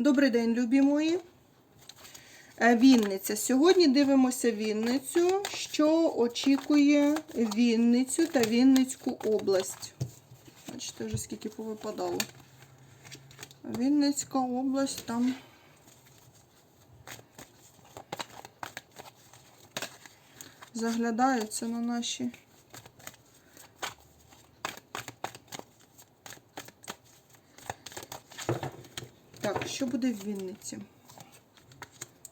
Добрий день, любі мої. Е, Вінниця. Сьогодні дивимося Вінницю, що очікує Вінницю та Вінницьку область. Бачите, вже скільки повипадало. Вінницька область там. Заглядаються на наші. Так, що буде в Вінниці?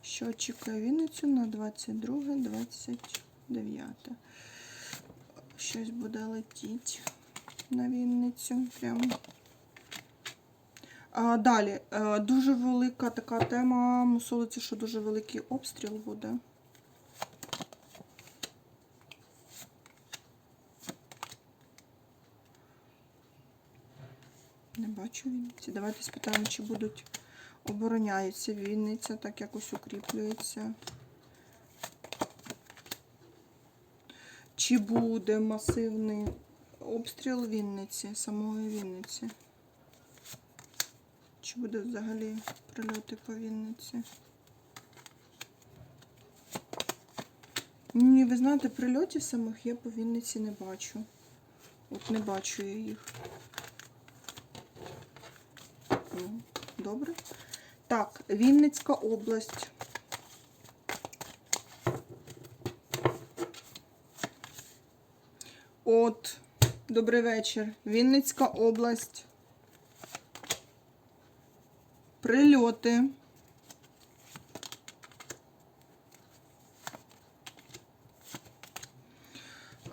Що очікує Вінницю на 22-29? Щось буде летіти на Вінницю. Прямо. А, далі. е, Дуже велика така тема. Мусолиці, що дуже великий обстріл буде. Не бачу Вінниці. Давайте спитаємо, чи будуть обороняється Вінниця, так якось укріплюється. Чи буде масивний обстріл Вінниці, самої Вінниці? Чи буде взагалі прильоти по Вінниці? Ні, ви знаєте, прильотів самих я по Вінниці не бачу. От не бачу я їх. Ну, добре. Так, Вінницька область. От, добрий вечір. Вінницька область. Прильоти.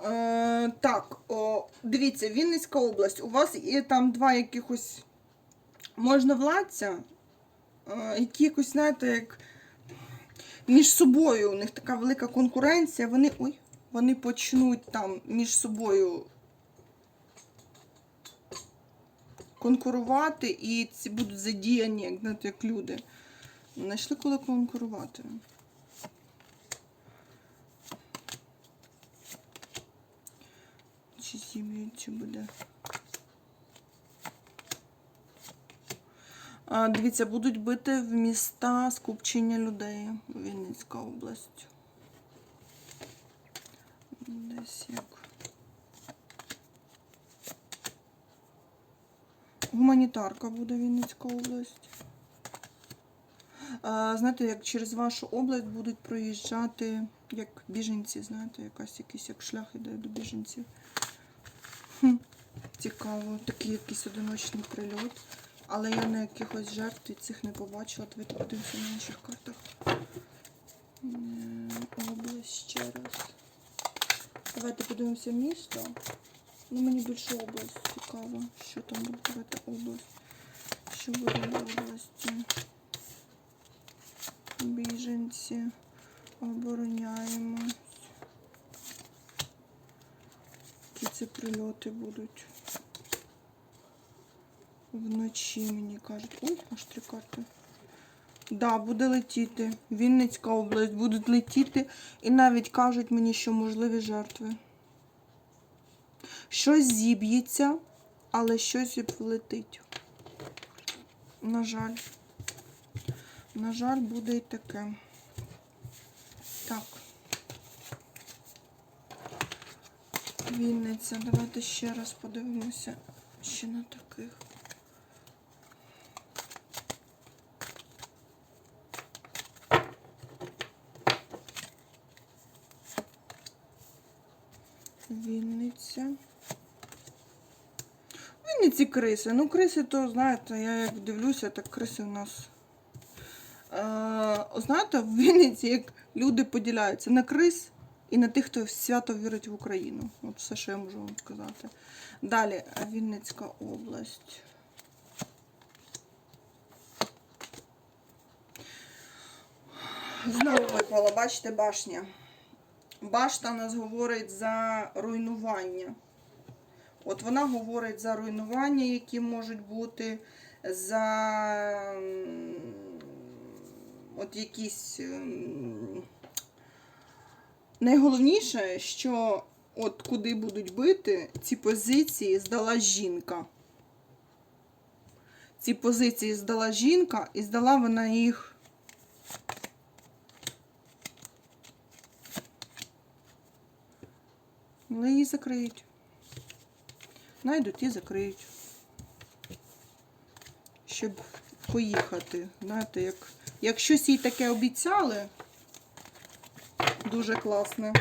Е, так, о, дивіться, Вінницька область. У вас є там два якихось можновладця, які якось, знаєте, як між собою у них така велика конкуренція, вони, ой, вони почнуть там між собою конкурувати, і ці будуть задіяні, як, знаєте, як люди. Знайшли коли конкурувати. Чи сім'ї, чи буде. Дивіться, будуть бити в міста скупчення людей. Вінницька область. Десь як. Гуманітарка буде Вінницька область. Знаєте, як через вашу область будуть проїжджати як біженці, знаєте, якась якийсь як шлях іде до біженців. Хм, цікаво, такий якийсь одиночний прильот. Але я на якихось жертв від цих не побачила. Давайте подивимося на інших картах. М, Область ще раз. Давайте подивимося місто. Ну, мені більше область цікаво. Що там буде давайте область. Що буде в області? Біженці. Обороняємось. Які це прильоти будуть? Вночі мені кажуть. Ой, аж три карти. Да, буде летіти. Вінницька область будуть летіти. І навіть кажуть мені, що можливі жертви. Щось зіб'ється, але щось влетить. На жаль. На жаль, буде і таке. Так. Вінниця. Давайте ще раз подивимося ще на таких. Вінниця. Вінниці криси. Ну, криси, то, знаєте, я як дивлюся, так криси у нас. Е, знаєте, в Вінниці як люди поділяються на крис і на тих, хто свято вірить в Україну. От все, що я можу вам сказати. Далі, Вінницька область. Знову випала, бачите, башня. Башта нас говорить за руйнування. От вона говорить за руйнування, які можуть бути, за от якісь. Найголовніше, що от куди будуть бити, ці позиції здала жінка. ці позиції здала жінка, і здала вона їх. Але її закриють. Найдуть і закриють. Щоб поїхати. Знаєте, як, як щось їй таке обіцяли, дуже класне.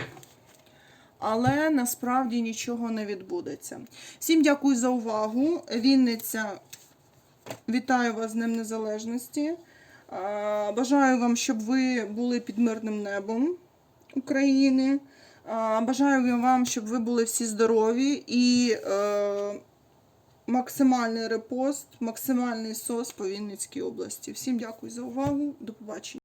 Але насправді нічого не відбудеться. Всім дякую за увагу. Вінниця, вітаю вас з Днем Незалежності. Бажаю вам, щоб ви були під мирним небом України. Бажаю вам, щоб ви були всі здорові і е, максимальний репост, максимальний сос по Вінницькій області. Всім дякую за увагу. До побачення.